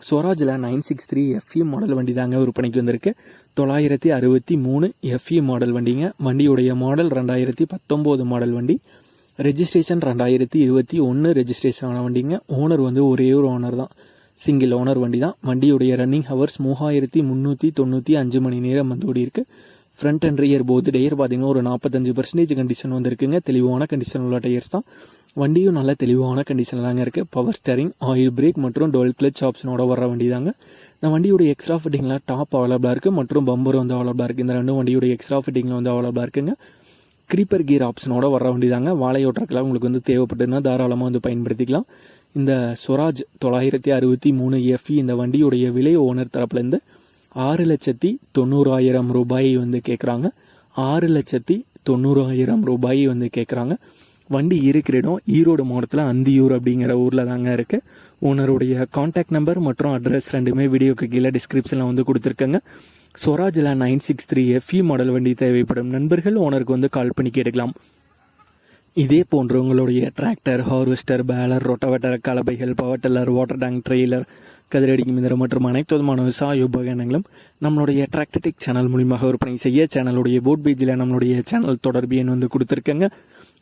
ஸ்வராஜில் nine six three FE model வண்டி தாங்க விற்பனைக்கு வந்திருக்கு. தொள்ளாயிரத்தி அறுபத்தி மூணு எஃப்இ மாடல் வண்டிங்க. வண்டியுடைய மாடல் ரெண்டாயிரத்தி பத்தொம்போது மாடல் வண்டி. ரெஜிஸ்ட்ரேஷன் ரெண்டாயிரத்தி இருபத்தி ஒன்று ரெஜிஸ்ட்ரேஷன் ஆன வண்டிங்க. ஓனர் வந்து ஒரே ஒரு ஓனர் தான். சிங்கிள் ஓனர் வண்டி தான் வண்டியுடைய ரன்னிங் ஹவர்ஸ் மூவாயிரத்தி முந்நூற்றி தொண்ணூற்றி அஞ்சு மணி நேரம் வந்து ஓடி இருக்குது front and rear both tyre பார்த்தீங்கன்னா ஒரு நாற்பத்தஞ்சு பர்சன்டேஜ் கண்டிஷன் வந்திருக்குங்க. தெளிவான கண்டிஷன் உள்ள டயர்ஸ் தான். வண்டியும் நல்ல தெளிவான கண்டிஷனில் தாங்க இருக்குது பவர் ஸ்டரிங் ஆயில் பிரேக் மற்றும் டோல் கிளச் ஆப்ஷனோட வர வண்டி தாங்க. இந்த வண்டியோட எக்ஸ்ட்ரா ஃபிட்டிங்கில் டாப் அவைலபிளாக இருக்குது மற்றும் பம்பர் வந்து அவைலபிளாக இருக்குது இந்த ரெண்டும் வண்டியோட எக்ஸ்ட்ரா ஃபிட்டிங்கில் வந்து அவைலபிளாக இருக்குங்க. க்ரீப்பர் கியர் ஆப்ஷனோட வர வண்டி தாங்க. வாழையோட்டக்கெல்லாம் உங்களுக்கு வந்து தேவைப்பட்டுன்னா தாராளமாக வந்து பயன்படுத்திக்கலாம். இந்த ஸ்வராஜ் தொள்ளாயிரத்தி அறுபத்தி மூணு எஃப்இ இந்த வண்டியுடைய விலை ஓனர் தரப்புலேருந்து ஆறு லட்சத்தி தொண்ணூறாயிரம் ரூபாயை வந்து கேட்குறாங்க ஆறு லட்சத்தி தொண்ணூறாயிரம் ரூபாயை வந்து கேட்குறாங்க வண்டி இருக்கிற இடம் ஈரோடு மாவட்டத்தில் அந்தியூர் அப்படிங்கிற ஊரில் தாங்க இருக்குது ஓனருடைய காண்டாக்ட் நம்பர் மற்றும் அட்ரஸ் ரெண்டுமே வீடியோக்கு கீழே டிஸ்கிரிப்ஷனில் வந்து கொடுத்துருக்கேங்க. ஸ்வராஜில் nine six three FE model வண்டி தேவைப்படும் நண்பர்கள் ஓனருக்கு வந்து கால் பண்ணி கேட்டுக்கலாம். இதே போன்ற உங்களுடைய tractor harvester baler rotavator கலபைகள் power tiller water tank trailer கதிரடிக்கும் மிதர் மற்றும் அனைத்து விதமான விவசாய உபகரணங்களும் நம்மளுடைய டிராக்டர்டிக் சேனல் மூலியமாக விற்பனை செய்ய சேனலுடைய போட் பேஜில் நம்மளுடைய சேனல் தொடர்பு எண் வந்து கொடுத்துருக்கேங்க.